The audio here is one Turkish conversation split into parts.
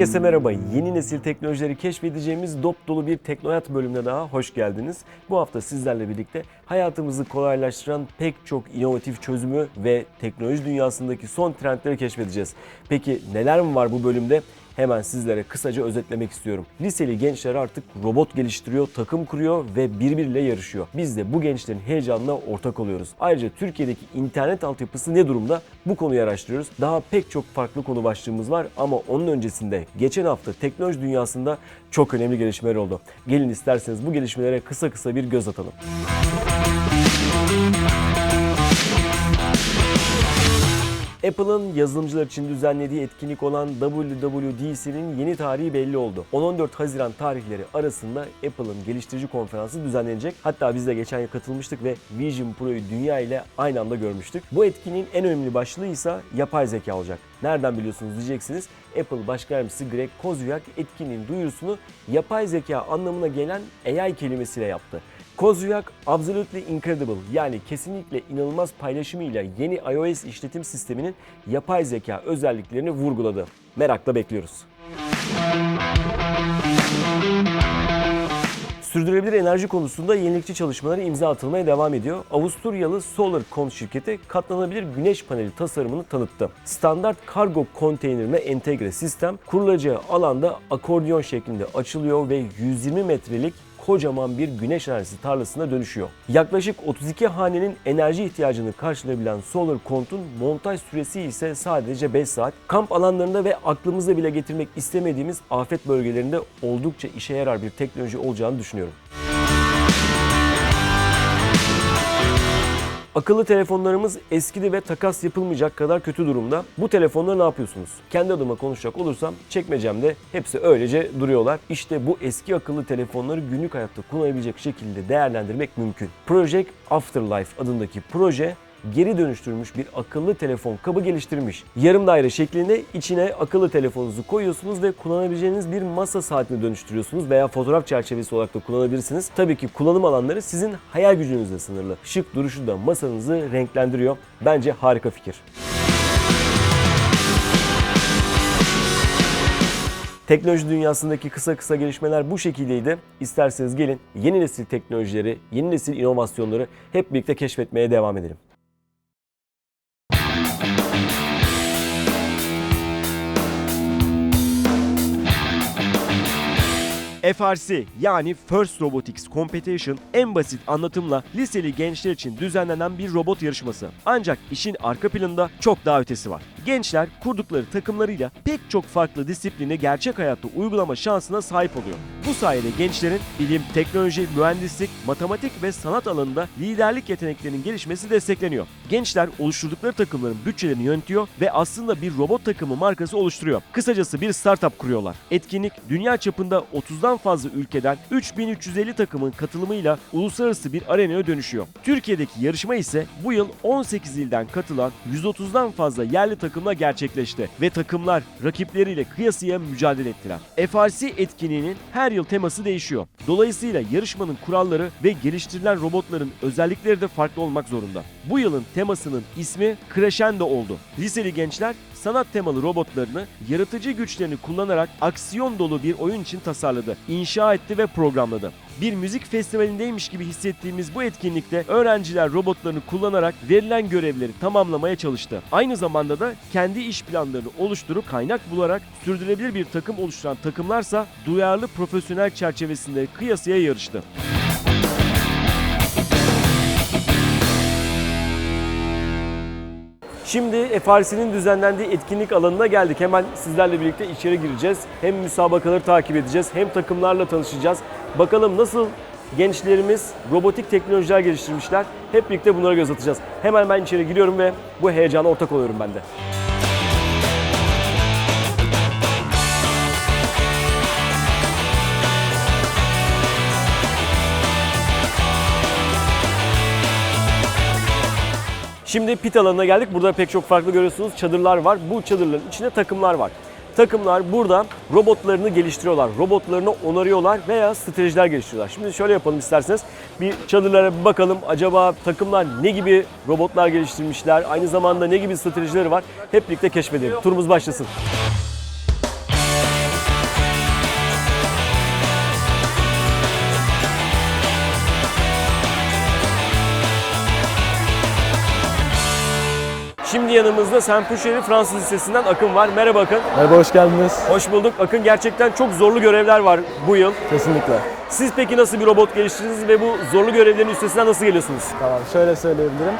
Herkese merhaba. Yeni nesil teknolojileri keşfedeceğimiz dop dolu bir Teknoyat bölümüne daha hoş geldiniz. Bu hafta sizlerle birlikte hayatımızı kolaylaştıran pek çok inovatif çözümü ve teknoloji dünyasındaki son trendleri keşfedeceğiz. Peki neler mi var bu bölümde? Hemen sizlere kısaca özetlemek istiyorum. Liseli gençler artık robot geliştiriyor, takım kuruyor ve birbiriyle yarışıyor. Biz de bu gençlerin heyecanına ortak oluyoruz. Ayrıca Türkiye'deki internet altyapısı ne durumda? Bu konuyu araştırıyoruz. Daha pek çok farklı konu başlığımız var ama onun öncesinde geçen hafta teknoloji dünyasında çok önemli gelişmeler oldu. Gelin isterseniz bu gelişmelere kısa kısa bir göz atalım. Apple'ın yazılımcılar için düzenlediği etkinlik olan WWDC'nin yeni tarihi belli oldu. 10-14 Haziran tarihleri arasında Apple'ın geliştirici konferansı düzenlenecek. Hatta biz de geçen yıl katılmıştık ve Vision Pro'yu dünya ile aynı anda görmüştük. Bu etkinliğin en önemli başlığı ise yapay zeka olacak. Nereden biliyorsunuz diyeceksiniz. Apple Başkan Yardımcısı Greg Kozyak etkinliğin duyurusunu yapay zeka anlamına gelen AI kelimesiyle yaptı. Kozyak Absolutely Incredible yani kesinlikle inanılmaz paylaşımıyla yeni iOS işletim sisteminin yapay zeka özelliklerini vurguladı. Merakla bekliyoruz. Sürdürülebilir enerji konusunda yenilikçi çalışmaları imza atılmaya devam ediyor. Avusturyalı SolarCon şirketi katlanabilir güneş paneli tasarımını tanıttı. Standart kargo konteynerine entegre sistem kurulacağı alanda akordiyon şeklinde açılıyor ve 120 metrelik kocaman bir güneş enerjisi tarlasına dönüşüyor. Yaklaşık 32 hanenin enerji ihtiyacını karşılayabilen Solar Cont'un montaj süresi ise sadece 5 saat. Kamp alanlarında ve aklımızda bile getirmek istemediğimiz afet bölgelerinde oldukça işe yarar bir teknoloji olacağını düşünüyorum. Akıllı telefonlarımız eskidi ve takas yapılmayacak kadar kötü durumda. Bu telefonları ne yapıyorsunuz? Kendi adıma konuşacak olursam çekmecemde hepsi öylece duruyorlar. İşte bu eski akıllı telefonları günlük hayatta kullanabilecek şekilde değerlendirmek mümkün. Project Afterlife adındaki proje geri dönüştürülmüş bir akıllı telefon kabı geliştirmiş. Yarım daire şeklinde içine akıllı telefonunuzu koyuyorsunuz ve kullanabileceğiniz bir masa saatine dönüştürüyorsunuz veya fotoğraf çerçevesi olarak da kullanabilirsiniz. Tabii ki kullanım alanları sizin hayal gücünüzle sınırlı. Şık duruşu da masanızı renklendiriyor. Bence harika fikir. Teknoloji dünyasındaki kısa kısa gelişmeler bu şekildeydi. İsterseniz gelin yeni nesil teknolojileri, yeni nesil inovasyonları hep birlikte keşfetmeye devam edelim. FRC yani First Robotics Competition en basit anlatımla liseli gençler için düzenlenen bir robot yarışması. Ancak işin arka planında çok daha ötesi var. Gençler kurdukları takımlarıyla pek çok farklı disiplini gerçek hayatta uygulama şansına sahip oluyor. Bu sayede gençlerin bilim, teknoloji, mühendislik, matematik ve sanat alanında liderlik yeteneklerinin gelişmesi destekleniyor. Gençler oluşturdukları takımların bütçelerini yönetiyor ve aslında bir robot takımı markası oluşturuyor. Kısacası bir startup kuruyorlar. Etkinlik dünya çapında 30'dan fazla ülkeden 3350 takımın katılımıyla uluslararası bir arenaya dönüşüyor. Türkiye'deki yarışma ise bu yıl 18 ilden katılan 130'dan fazla yerli takımla gerçekleşti ve takımlar rakipleriyle kıyasıya mücadele ettiler. FRC etkinliğinin her yıl teması değişiyor. Dolayısıyla yarışmanın kuralları ve geliştirilen robotların özellikleri de farklı olmak zorunda. Bu yılın temasının ismi Crescendo oldu. Liseli gençler sanat temalı robotlarını yaratıcı güçlerini kullanarak aksiyon dolu bir oyun için tasarladı, inşa etti ve programladı. Bir müzik festivalindeymiş gibi hissettiğimiz bu etkinlikte öğrenciler robotlarını kullanarak verilen görevleri tamamlamaya çalıştı. Aynı zamanda da kendi iş planlarını oluşturup kaynak bularak sürdürülebilir bir takım oluşturan takımlarsa duyarlı profesyonel çerçevesinde kıyasıya yarıştı. Şimdi FRC'nin düzenlendiği etkinlik alanına geldik. Hemen sizlerle birlikte içeri gireceğiz. Hem müsabakaları takip edeceğiz hem takımlarla tanışacağız. Bakalım nasıl gençlerimiz robotik teknolojiler geliştirmişler. Hep birlikte bunlara göz atacağız. Hemen ben içeri giriyorum ve bu heyecana ortak oluyorum ben de. Şimdi pit alanına geldik. Burada pek çok farklı görüyorsunuz çadırlar var. Bu çadırların içinde takımlar var. Takımlar burada robotlarını geliştiriyorlar. Robotlarını onarıyorlar veya stratejiler geliştiriyorlar. Şimdi şöyle yapalım isterseniz. Bir çadırlara bir bakalım. Acaba takımlar ne gibi robotlar geliştirmişler? Aynı zamanda ne gibi stratejileri var? Hep birlikte keşfedelim. Turumuz başlasın. Şimdi yanımızda Saint-Poucheri Fransız Lisesi'nden Akın var. Merhaba Akın. Merhaba, hoş geldiniz. Hoş bulduk. Akın gerçekten çok zorlu görevler var bu yıl. Kesinlikle. Siz peki nasıl bir robot geliştirdiniz ve bu zorlu görevlerin üstesinden nasıl geliyorsunuz? Tamam, şöyle söyleyebilirim.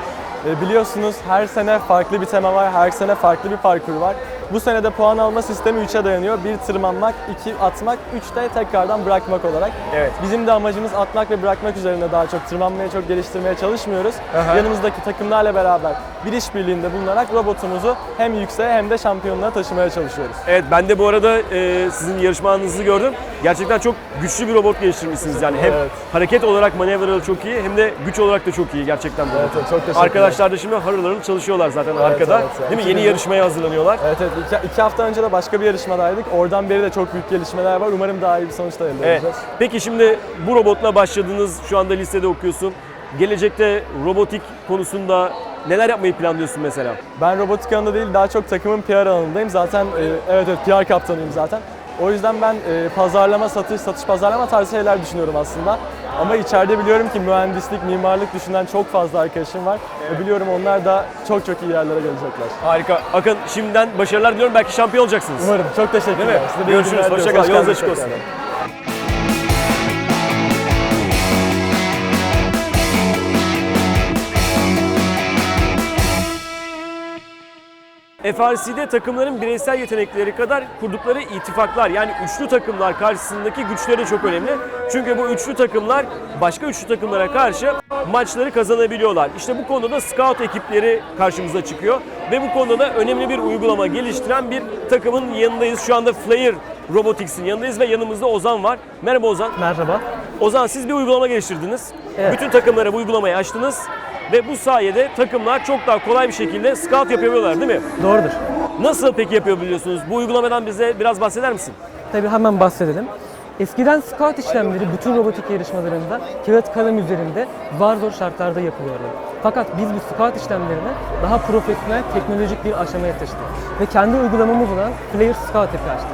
E, biliyorsunuz her sene farklı bir tema var, her sene farklı bir parkur var. Bu sene de puan alma sistemi 3'e dayanıyor. Bir tırmanmak, iki atmak, üç de tekrardan bırakmak olarak. Evet. Bizim de amacımız atmak ve bırakmak üzerine daha çok tırmanmaya çok geliştirmeye çalışmıyoruz. Aha. Yanımızdaki takımlarla beraber bir işbirliğinde bulunarak robotumuzu hem yükseğe hem de şampiyonluğa taşımaya çalışıyoruz. Evet ben de bu arada e, sizin yarışmanızı gördüm. Gerçekten çok güçlü bir robot geliştirmişsiniz yani. Hem Evet. hareket olarak manevraları çok iyi hem de güç olarak da çok iyi gerçekten. Evet, evet, çok teşekkürler. Arkadaşlar da şimdi harıl harıl çalışıyorlar zaten arkada. evet, evet. Değil mi? Yeni yarışmaya hazırlanıyorlar. Evet evet iki, iki hafta önce de başka bir yarışmadaydık. Oradan beri de çok büyük gelişmeler var. Umarım daha iyi bir sonuç da elde Evet. edeceğiz. Peki şimdi bu robotla başladınız. Şu anda lisede okuyorsun. Gelecekte robotik konusunda neler yapmayı planlıyorsun mesela? Ben robotik alanında değil daha çok takımın PR alanındayım. Zaten e, evet evet PR kaptanıyım zaten. O yüzden ben e, pazarlama, satış, satış pazarlama tarzı şeyler düşünüyorum aslında. Ama içeride biliyorum ki mühendislik, mimarlık düşünen çok fazla arkadaşım var. Ve biliyorum onlar da çok çok iyi yerlere gelecekler. Harika. Akın şimdiden başarılar diliyorum. Belki şampiyon olacaksınız. Umarım. Çok teşekkürler. Görüşürüz. günler Hoşça diliyoruz. kal. Yolunuz açık olsun. FRC'de takımların bireysel yetenekleri kadar kurdukları ittifaklar yani üçlü takımlar karşısındaki güçleri çok önemli. Çünkü bu üçlü takımlar başka üçlü takımlara karşı maçları kazanabiliyorlar. İşte bu konuda da scout ekipleri karşımıza çıkıyor ve bu konuda da önemli bir uygulama geliştiren bir takımın yanındayız. Şu anda Flyer Robotics'in yanındayız ve yanımızda Ozan var. Merhaba Ozan. Merhaba. Ozan siz bir uygulama geliştirdiniz. Evet. Bütün takımlara bu uygulamayı açtınız ve bu sayede takımlar çok daha kolay bir şekilde scout yapabiliyorlar değil mi? Doğrudur. Nasıl peki yapabiliyorsunuz? Bu uygulamadan bize biraz bahseder misin? Tabii hemen bahsedelim. Eskiden scout işlemleri bütün robotik yarışmalarında kağıt kalem üzerinde zar zor şartlarda yapılıyordu. Fakat biz bu scout işlemlerini daha profesyonel teknolojik bir aşamaya taşıdık. Ve kendi uygulamamız olan Player Scout App'i açtık.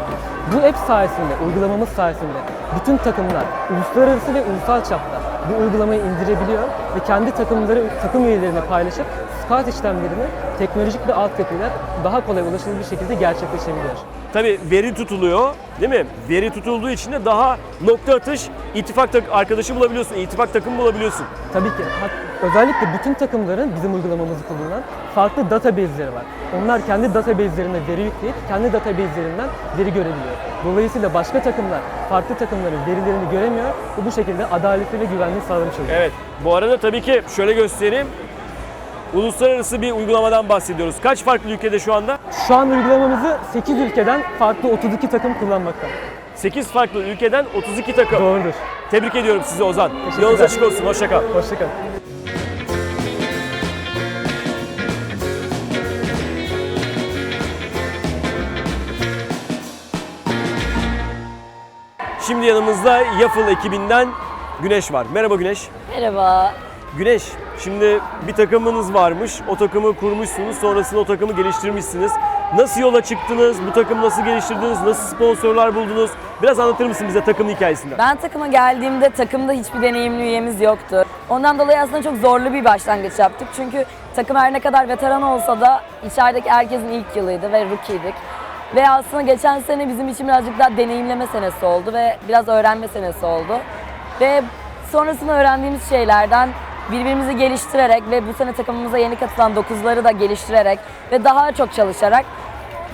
Bu app sayesinde, uygulamamız sayesinde bütün takımlar uluslararası ve ulusal çapta bu uygulamayı indirebiliyor ve kendi takımları, takım üyelerine paylaşıp scout işlemlerini teknolojik bir altyapıyla daha kolay ulaşılır bir şekilde gerçekleşebiliyor. Tabii veri tutuluyor değil mi? Veri tutulduğu için de daha nokta atış ittifak tak- arkadaşı bulabiliyorsun, ittifak takımı bulabiliyorsun. Tabii ki. Özellikle bütün takımların bizim uygulamamızı kullanan farklı database'leri var. Onlar kendi database'lerine veri yükleyip kendi database'lerinden veri görebiliyor. Dolayısıyla başka takımlar farklı takımların verilerini göremiyor ve bu şekilde adaletli ve güvenli sağlamış oluyor. Evet. Bu arada tabii ki şöyle göstereyim. Uluslararası bir uygulamadan bahsediyoruz. Kaç farklı ülkede şu anda? Şu an uygulamamızı 8 ülkeden farklı 32 takım kullanmakta. 8 farklı ülkeden 32 takım. Doğrudur. Tebrik ediyorum sizi Ozan. Yolunuz açık olsun. Hoşça kal. Şimdi yanımızda Yafıl ekibinden Güneş var. Merhaba Güneş. Merhaba. Güneş, şimdi bir takımınız varmış. O takımı kurmuşsunuz. Sonrasında o takımı geliştirmişsiniz. Nasıl yola çıktınız? Bu takımı nasıl geliştirdiniz? Nasıl sponsorlar buldunuz? Biraz anlatır mısın bize takımın hikayesinden? Ben takıma geldiğimde takımda hiçbir deneyimli üyemiz yoktu. Ondan dolayı aslında çok zorlu bir başlangıç yaptık. Çünkü takım her ne kadar veteran olsa da içerideki herkesin ilk yılıydı ve rookie'dik. Ve aslında geçen sene bizim için birazcık daha deneyimleme senesi oldu ve biraz öğrenme senesi oldu. Ve sonrasında öğrendiğimiz şeylerden birbirimizi geliştirerek ve bu sene takımımıza yeni katılan dokuzları da geliştirerek ve daha çok çalışarak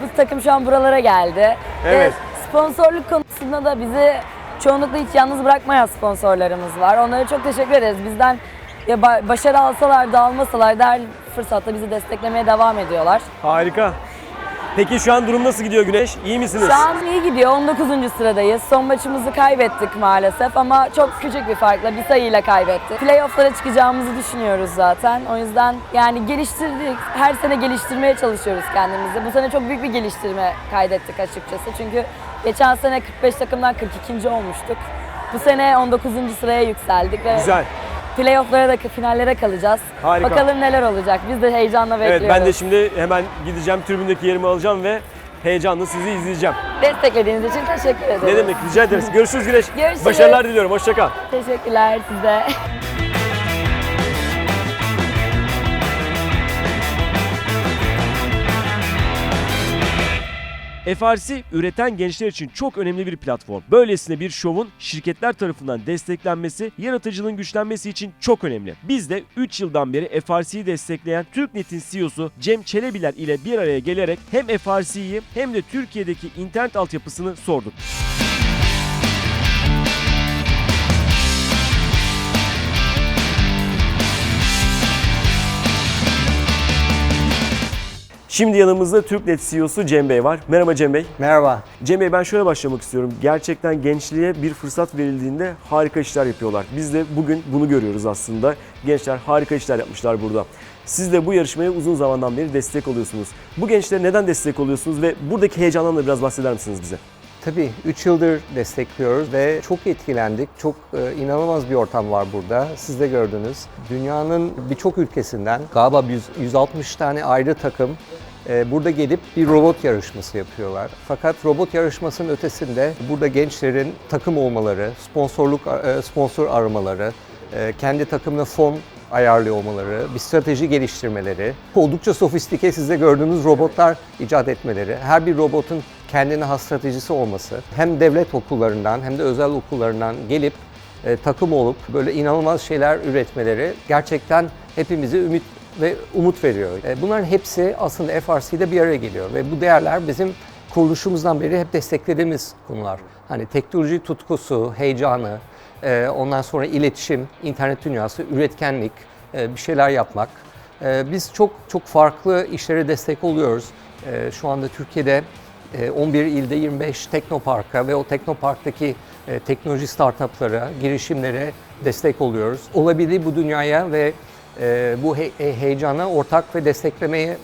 bu takım şu an buralara geldi. Evet. Ve sponsorluk konusunda da bizi çoğunlukla hiç yalnız bırakmayan sponsorlarımız var. Onlara çok teşekkür ederiz. Bizden ya ba- başarı alsalar da almasalar da her fırsatta bizi desteklemeye devam ediyorlar. Harika. Peki şu an durum nasıl gidiyor Güneş? İyi misiniz? Şu an iyi gidiyor. 19. sıradayız. Son maçımızı kaybettik maalesef ama çok küçük bir farkla bir sayıyla kaybettik. Playoff'lara çıkacağımızı düşünüyoruz zaten. O yüzden yani geliştirdik. Her sene geliştirmeye çalışıyoruz kendimizi. Bu sene çok büyük bir geliştirme kaydettik açıkçası. Çünkü geçen sene 45 takımdan 42. olmuştuk. Bu sene 19. sıraya yükseldik ve Güzel. Playoff'lara da finallere kalacağız. Harika. Bakalım neler olacak. Biz de heyecanla Evet bekliyoruz. ben de şimdi hemen gideceğim tribündeki yerimi alacağım ve heyecanla sizi izleyeceğim. Desteklediğiniz için teşekkür ederim. Ne demek rica ederiz. Görüşürüz Güneş. Görüşürüz. Başarılar diliyorum. Hoşça kal. Teşekkürler size. FRC üreten gençler için çok önemli bir platform. Böylesine bir şovun şirketler tarafından desteklenmesi, yaratıcılığın güçlenmesi için çok önemli. Biz de 3 yıldan beri FRC'yi destekleyen TürkNet'in CEO'su Cem Çelebiler ile bir araya gelerek hem FRC'yi hem de Türkiye'deki internet altyapısını sorduk. Şimdi yanımızda TürkNet CEO'su Cem Bey var. Merhaba Cem Bey. Merhaba. Cem Bey ben şöyle başlamak istiyorum. Gerçekten gençliğe bir fırsat verildiğinde harika işler yapıyorlar. Biz de bugün bunu görüyoruz aslında. Gençler harika işler yapmışlar burada. Siz de bu yarışmaya uzun zamandan beri destek oluyorsunuz. Bu gençlere neden destek oluyorsunuz ve buradaki heyecandan da biraz bahseder misiniz bize? Tabii 3 yıldır destekliyoruz ve çok etkilendik. Çok e, inanılmaz bir ortam var burada. Siz de gördünüz. Dünyanın birçok ülkesinden galiba 100, 160 tane ayrı takım e, burada gelip bir robot yarışması yapıyorlar. Fakat robot yarışmasının ötesinde burada gençlerin takım olmaları, sponsorluk e, sponsor aramaları, e, kendi takımına fon ayarlıyor olmaları, bir strateji geliştirmeleri, oldukça sofistike siz de gördüğünüz robotlar icat etmeleri, her bir robotun kendine has stratejisi olması, hem devlet okullarından hem de özel okullarından gelip e, takım olup böyle inanılmaz şeyler üretmeleri gerçekten hepimize ümit ve umut veriyor. E, bunların hepsi aslında FRC'de bir araya geliyor ve bu değerler bizim kuruluşumuzdan beri hep desteklediğimiz konular. Hani teknoloji tutkusu, heyecanı, e, ondan sonra iletişim, internet dünyası, üretkenlik, e, bir şeyler yapmak. E, Biz çok çok farklı işlere destek oluyoruz. E, Şu anda Türkiye'de e, 11 ilde 25 teknoparka ve o teknoparktaki e, teknoloji startuplara, girişimlere destek oluyoruz. Olabildiği bu dünyaya ve e, bu he- heyecana ortak ve desteklemeye e,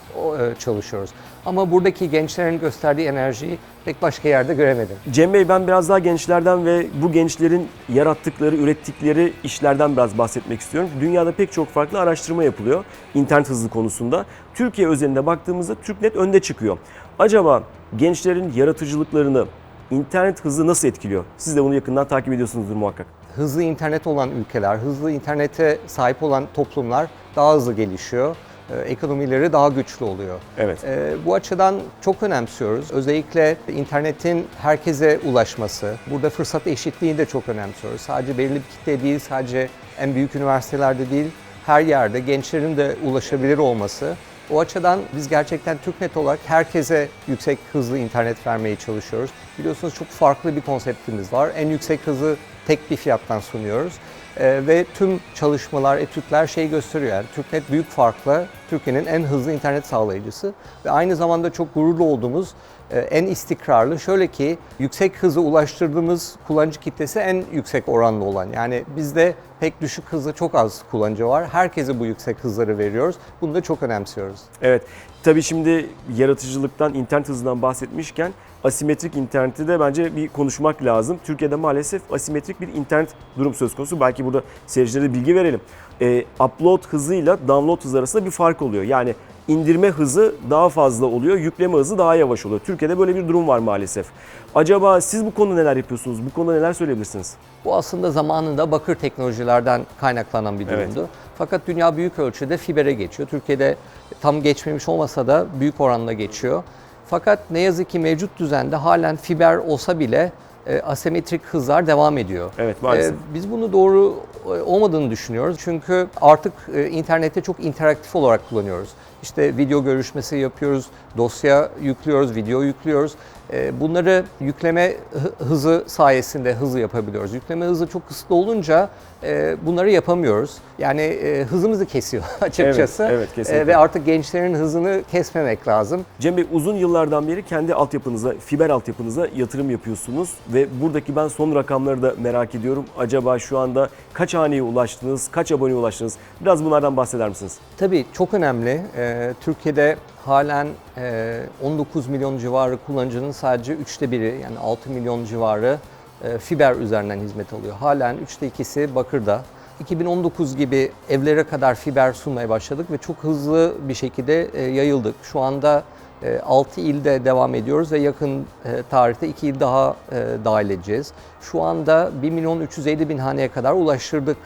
çalışıyoruz. Ama buradaki gençlerin gösterdiği enerjiyi pek başka yerde göremedim. Cem Bey ben biraz daha gençlerden ve bu gençlerin yarattıkları, ürettikleri işlerden biraz bahsetmek istiyorum. Dünyada pek çok farklı araştırma yapılıyor internet hızı konusunda. Türkiye özelinde baktığımızda TürkNet önde çıkıyor. Acaba gençlerin yaratıcılıklarını internet hızı nasıl etkiliyor? Siz de bunu yakından takip ediyorsunuzdur muhakkak. Hızlı internet olan ülkeler, hızlı internete sahip olan toplumlar daha hızlı gelişiyor. Ee, Ekonomileri daha güçlü oluyor. Evet. Ee, Bu açıdan çok önemsiyoruz. Özellikle internetin herkese ulaşması, burada fırsat eşitliğini de çok önemsiyoruz. Sadece belirli bir kitle değil, sadece en büyük üniversitelerde değil, her yerde gençlerin de ulaşabilir olması. O açıdan biz gerçekten TürkNet olarak herkese yüksek hızlı internet vermeye çalışıyoruz. Biliyorsunuz çok farklı bir konseptimiz var. En yüksek hızı tek bir fiyattan sunuyoruz. Ee, ve tüm çalışmalar, etütler şey gösteriyor. Yani TürkNet büyük farkla Türkiye'nin en hızlı internet sağlayıcısı ve aynı zamanda çok gururlu olduğumuz e, en istikrarlı. Şöyle ki yüksek hızı ulaştırdığımız kullanıcı kitlesi en yüksek oranlı olan. Yani bizde pek düşük hızlı çok az kullanıcı var. Herkese bu yüksek hızları veriyoruz. Bunu da çok önemsiyoruz. Evet. Tabii şimdi yaratıcılıktan, internet hızından bahsetmişken asimetrik interneti de bence bir konuşmak lazım. Türkiye'de maalesef asimetrik bir internet durum söz konusu. Belki burada seyircilere bilgi verelim. Ee, upload hızıyla download hızı arasında bir fark oluyor. Yani indirme hızı daha fazla oluyor, yükleme hızı daha yavaş oluyor. Türkiye'de böyle bir durum var maalesef. Acaba siz bu konuda neler yapıyorsunuz? Bu konuda neler söyleyebilirsiniz? Bu aslında zamanında bakır teknolojilerden kaynaklanan bir Evet. durumdu. Fakat dünya büyük ölçüde fibere geçiyor. Türkiye'de tam geçmemiş olmasa da büyük oranda geçiyor. Fakat ne yazık ki mevcut düzende halen fiber olsa bile e, asimetrik hızlar devam ediyor. Evet, maalesef. E, biz bunu doğru e, olmadığını düşünüyoruz. Çünkü artık e, internette çok interaktif olarak kullanıyoruz. İşte video görüşmesi yapıyoruz, dosya yüklüyoruz, video yüklüyoruz. E, bunları yükleme hı- hızı sayesinde hızlı yapabiliyoruz. Yükleme hızı çok kısıtlı olunca e, bunları yapamıyoruz. Yani e, hızımızı kesiyor açıkçası. Evet, evet, kesinlikle. Ve artık gençlerin hızını kesmemek lazım. Cem Bey uzun yıllardan beri kendi altyapınıza, fiber altyapınıza yatırım yapıyorsunuz ve buradaki ben son rakamları da merak ediyorum. Acaba şu anda kaç haneye ulaştınız, kaç aboneye ulaştınız? Biraz bunlardan bahseder misiniz? Tabii çok önemli. Türkiye'de halen e, 19 milyon civarı kullanıcının sadece üçte biri yani 6 milyon civarı e, fiber üzerinden hizmet alıyor. Halen üçte ikisi bakırda. 2019 gibi evlere kadar fiber sunmaya başladık ve çok hızlı bir şekilde e, yayıldık. Şu anda 6 ilde devam ediyoruz ve yakın e, tarihte 2 il daha e, dahil edeceğiz. Şu anda 1 milyon 350 bin haneye kadar ulaştırdık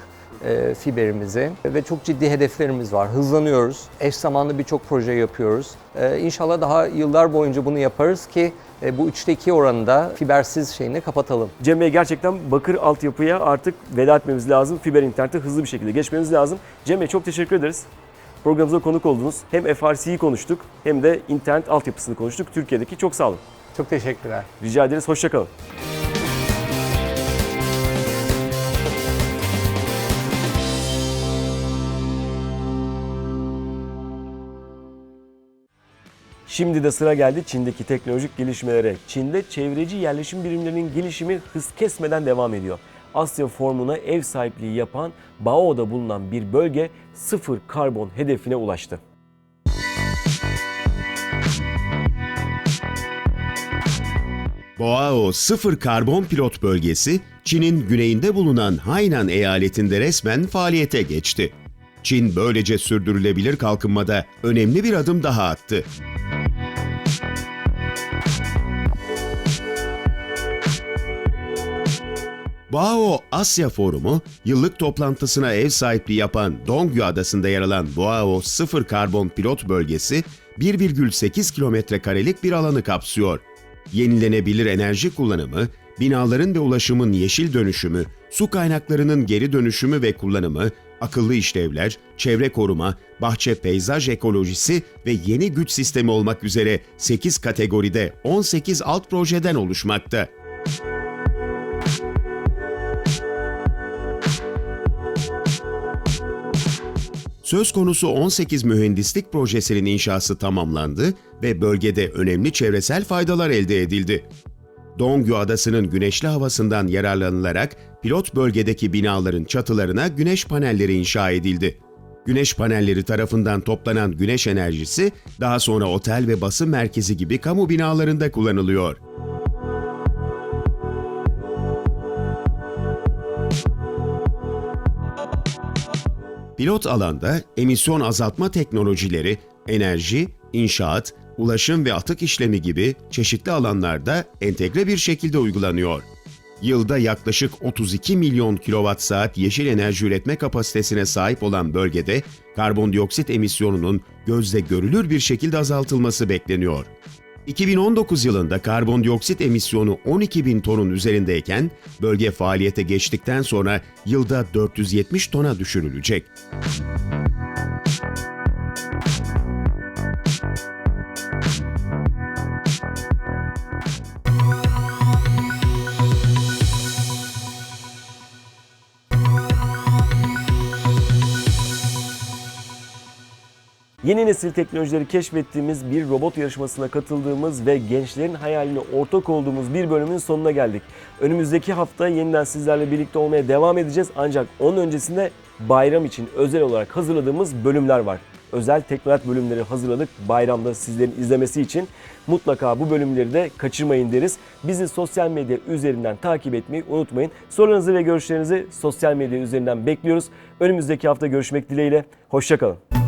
e, fiberimizi ve çok ciddi hedeflerimiz var. Hızlanıyoruz. Eş zamanlı birçok proje yapıyoruz. E, İnşallah daha yıllar boyunca bunu yaparız ki e, bu 3'te 2 oranında fibersiz şeyini kapatalım. Cem Bey gerçekten bakır altyapıya artık veda etmemiz lazım. Fiber internete hızlı bir şekilde geçmemiz lazım. Cem Bey çok teşekkür ederiz. Programımıza konuk oldunuz. Hem FRC'yi konuştuk hem de internet altyapısını konuştuk. Türkiye'deki çok sağ olun. Çok teşekkürler. Rica ederiz. Hoşçakalın. Şimdi de sıra geldi Çin'deki teknolojik gelişmelere. Çin'de çevreci yerleşim birimlerinin gelişimi hız kesmeden devam ediyor. Asya formuna ev sahipliği yapan Bao'da bulunan bir bölge sıfır karbon hedefine ulaştı. Boao sıfır karbon pilot bölgesi, Çin'in güneyinde bulunan Hainan eyaletinde resmen faaliyete geçti. Çin böylece sürdürülebilir kalkınmada önemli bir adım daha attı. Boao Asya Forumu, yıllık toplantısına ev sahipliği yapan Dongyu Adası'nda yer alan Boao sıfır karbon pilot bölgesi, 1,8 kilometre karelik bir alanı kapsıyor. Yenilenebilir enerji kullanımı, binaların ve ulaşımın yeşil dönüşümü, su kaynaklarının geri dönüşümü ve kullanımı, akıllı işlevler, çevre koruma, bahçe peyzaj ekolojisi ve yeni güç sistemi olmak üzere 8 kategoride 18 alt projeden oluşmakta. Söz konusu 18 mühendislik projesinin inşası tamamlandı ve bölgede önemli çevresel faydalar elde edildi. Dongyu Adası'nın güneşli havasından yararlanılarak pilot bölgedeki binaların çatılarına güneş panelleri inşa edildi. Güneş panelleri tarafından toplanan güneş enerjisi daha sonra otel ve basın merkezi gibi kamu binalarında kullanılıyor. Pilot alanda emisyon azaltma teknolojileri, enerji, inşaat, ulaşım ve atık işlemi gibi çeşitli alanlarda entegre bir şekilde uygulanıyor. Yılda yaklaşık 32 milyon kilowatt saat yeşil enerji üretme kapasitesine sahip olan bölgede karbondioksit emisyonunun gözle görülür bir şekilde azaltılması bekleniyor. 2019 yılında karbondioksit emisyonu 12 bin tonun üzerindeyken bölge faaliyete geçtikten sonra yılda 470 tona düşürülecek. Yeni nesil teknolojileri keşfettiğimiz bir robot yarışmasına katıldığımız ve gençlerin hayaline ortak olduğumuz bir bölümün sonuna geldik. Önümüzdeki hafta yeniden sizlerle birlikte olmaya devam edeceğiz ancak onun öncesinde bayram için özel olarak hazırladığımız bölümler var. Özel teknolat bölümleri hazırladık bayramda sizlerin izlemesi için. Mutlaka bu bölümleri de kaçırmayın deriz. Bizi sosyal medya üzerinden takip etmeyi unutmayın. Sorularınızı ve görüşlerinizi sosyal medya üzerinden bekliyoruz. Önümüzdeki hafta görüşmek dileğiyle. Hoşçakalın.